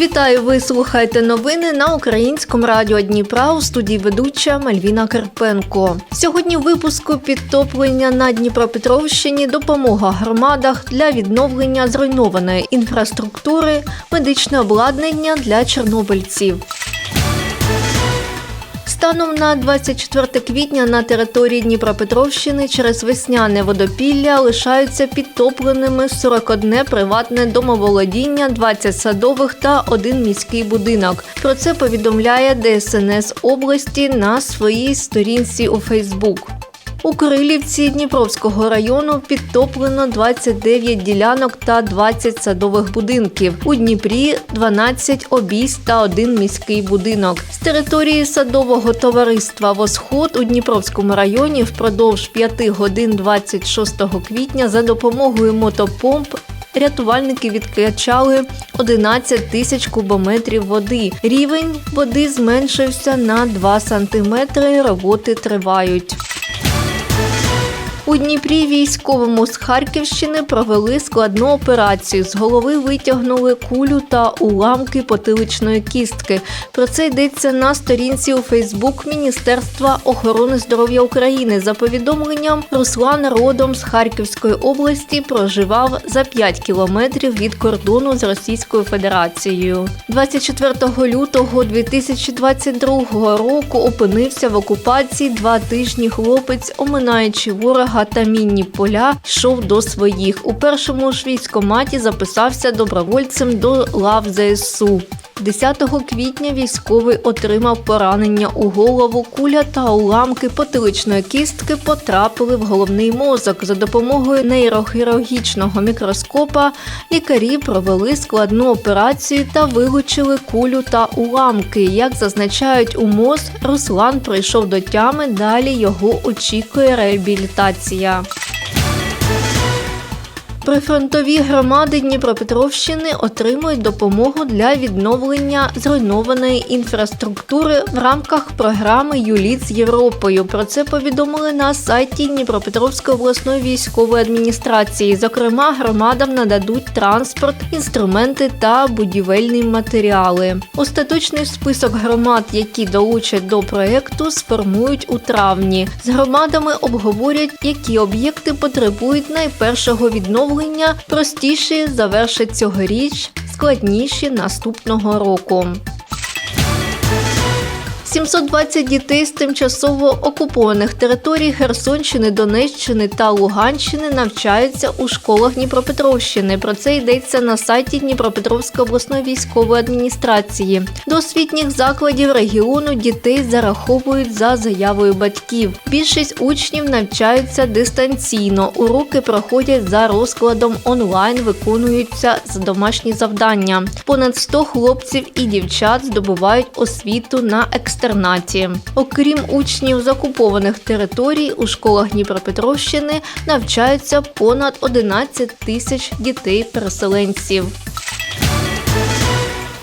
Вітаю! Ви слухаєте новини на українському радіо Дніпра у студії ведуча Мальвіна Карпенко. Сьогодні в випуску підтоплення на Дніпропетровщині, допомога громадах для відновлення зруйнованої інфраструктури, медичне обладнання для чорнобильців. Станом на 24 квітня на території Дніпропетровщини через весняне водопілля лишаються підтопленими 41 приватне домоволодіння, 20 садових та один міський будинок. Про це повідомляє ДСНС області на своїй сторінці у Фейсбук. У Кирилівці Дніпровського району підтоплено 29 ділянок та 20 садових будинків. У Дніпрі 12 обійсть та один міський будинок. З території садового товариства Восход у Дніпровському районі впродовж 5 годин 26 квітня за допомогою мотопомп Рятувальники відкачали 11 тисяч кубометрів води. Рівень води зменшився на 2 сантиметри. Роботи тривають. У Дніпрі військовому з Харківщини провели складну операцію. З голови витягнули кулю та уламки потиличної кістки. Про це йдеться на сторінці у Фейсбук Міністерства охорони здоров'я України. За повідомленням, Руслан родом з Харківської області проживав за 5 кілометрів від кордону з Російською Федерацією. 24 лютого 2022 року опинився в окупації два тижні. Хлопець, оминаючи ворога та поля, йшов до своїх. У першому ж військкоматі записався добровольцем до лав ЗСУ. 10 квітня військовий отримав поранення у голову. Куля та уламки потиличної кістки потрапили в головний мозок. За допомогою нейрохірургічного мікроскопа лікарі провели складну операцію та вилучили кулю та уламки. Як зазначають у МОЗ, Руслан прийшов до тями. Далі його очікує реабілітація. Прифронтові громади Дніпропетровщини отримують допомогу для відновлення зруйнованої інфраструктури в рамках програми ЮЛІТ з Європою. Про це повідомили на сайті Дніпропетровської обласної військової адміністрації. Зокрема, громадам нададуть транспорт, інструменти та будівельні матеріали. Остаточний список громад, які долучать до проекту, сформують у травні. З громадами обговорять, які об'єкти потребують найпершого відновлення простіші завершать цьогоріч, складніші наступного року. 720 дітей з тимчасово окупованих територій Херсонщини, Донеччини та Луганщини навчаються у школах Дніпропетровщини. Про це йдеться на сайті Дніпропетровської обласної військової адміністрації. До освітніх закладів регіону дітей зараховують за заявою батьків. Більшість учнів навчаються дистанційно. Уроки проходять за розкладом онлайн, виконуються за домашні завдання. Понад 100 хлопців і дівчат здобувають освіту на екстернаті. Окрім учнів з окупованих територій, у школах Дніпропетровщини навчаються понад 11 тисяч дітей-переселенців.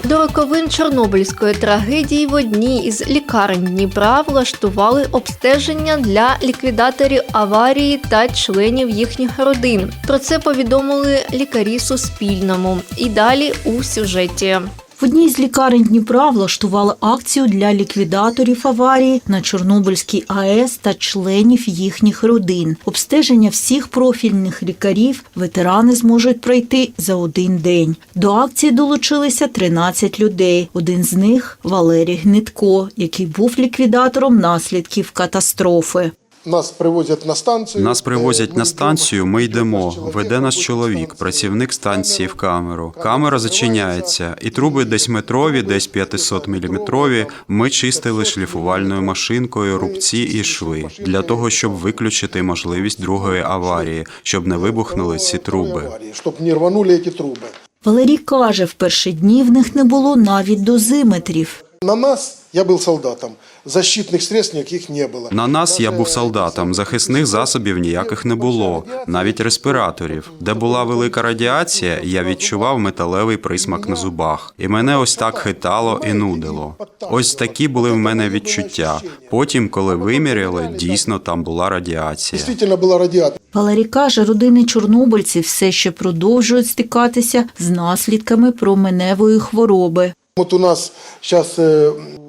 До роковин Чорнобильської трагедії в одній із лікарень Дніпра влаштували обстеження для ліквідаторів аварії та членів їхніх родин. Про це повідомили лікарі Суспільному. І далі у сюжеті. В одній з лікарень Дніпра влаштували акцію для ліквідаторів аварії на Чорнобильській АЕС та членів їхніх родин. Обстеження всіх профільних лікарів ветерани зможуть пройти за один день. До акції долучилися 13 людей. Один з них Валерій Гнитко, який був ліквідатором наслідків катастрофи. Нас привозять на станцію. Нас привозять на станцію. Ми йдемо. Веде нас чоловік, працівник станції в камеру. Камера зачиняється, і труби десь метрові, десь 500 міліметрові. Ми чистили шліфувальною машинкою рубці і шви для того, щоб виключити можливість другої аварії, щоб не вибухнули ці труби. Щоб не рванули ці труби. Валерій каже, в перші дні в них не було навіть дозиметрів. На нас, я был солдатом, защитных средств никаких не было. На нас я був солдатом. Захисних засобів ніяких не було, навіть респіраторів. Де була велика радіація, я відчував металевий присмак на зубах, і мене ось так хитало і нудило. Ось такі були в мене відчуття. Потім, коли виміряли, дійсно там була радіація. Действительно была радиация. Валерій каже, родини чорнобильців все ще продовжують стикатися з наслідками променевої хвороби. Вот у нас зараз,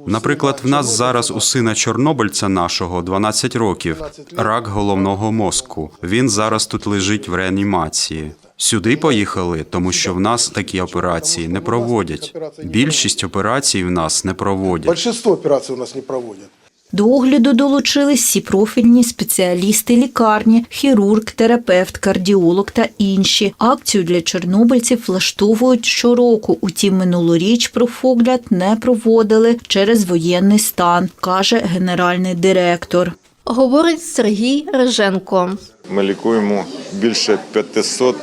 Наприклад, в нас зараз у сина чорнобильця нашого 12 років, рак головного мозку. Він зараз тут лежить в реанімації. Сюди поїхали, тому що в нас такі операції не проводять. Більшість операцій в нас не проводять. Більшість операцій у нас не проводят. До огляду долучились всі профільні спеціалісти лікарні, хірург, терапевт, кардіолог та інші. Акцію для чорнобильців влаштовують щороку. Утім, минулоріч профогляд не проводили через воєнний стан, каже генеральний директор. Говорить Сергій Риженко. Ми лікуємо більше 500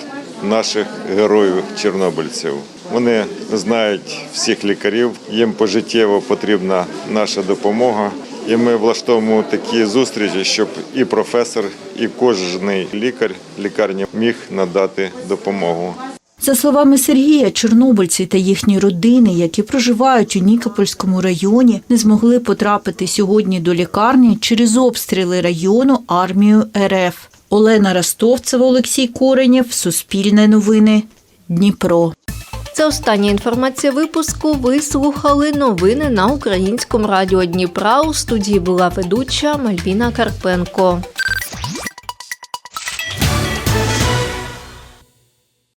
наших героїв-чорнобильців. Вони знають всіх лікарів, їм пожиттєво потрібна наша допомога. І ми влаштовуємо такі зустрічі, щоб і професор, і кожний лікар лікарні міг надати допомогу. За словами Сергія, чорнобильці та їхні родини, які проживають у Нікопольському районі, не змогли потрапити сьогодні до лікарні через обстріли району армією РФ. Олена Ростовцева, Олексій Коренєв, Суспільне новини, Дніпро. Це остання інформація випуску. Ви слухали новини на українському радіо Дніпра. У студії була ведуча Мальвіна Карпенко.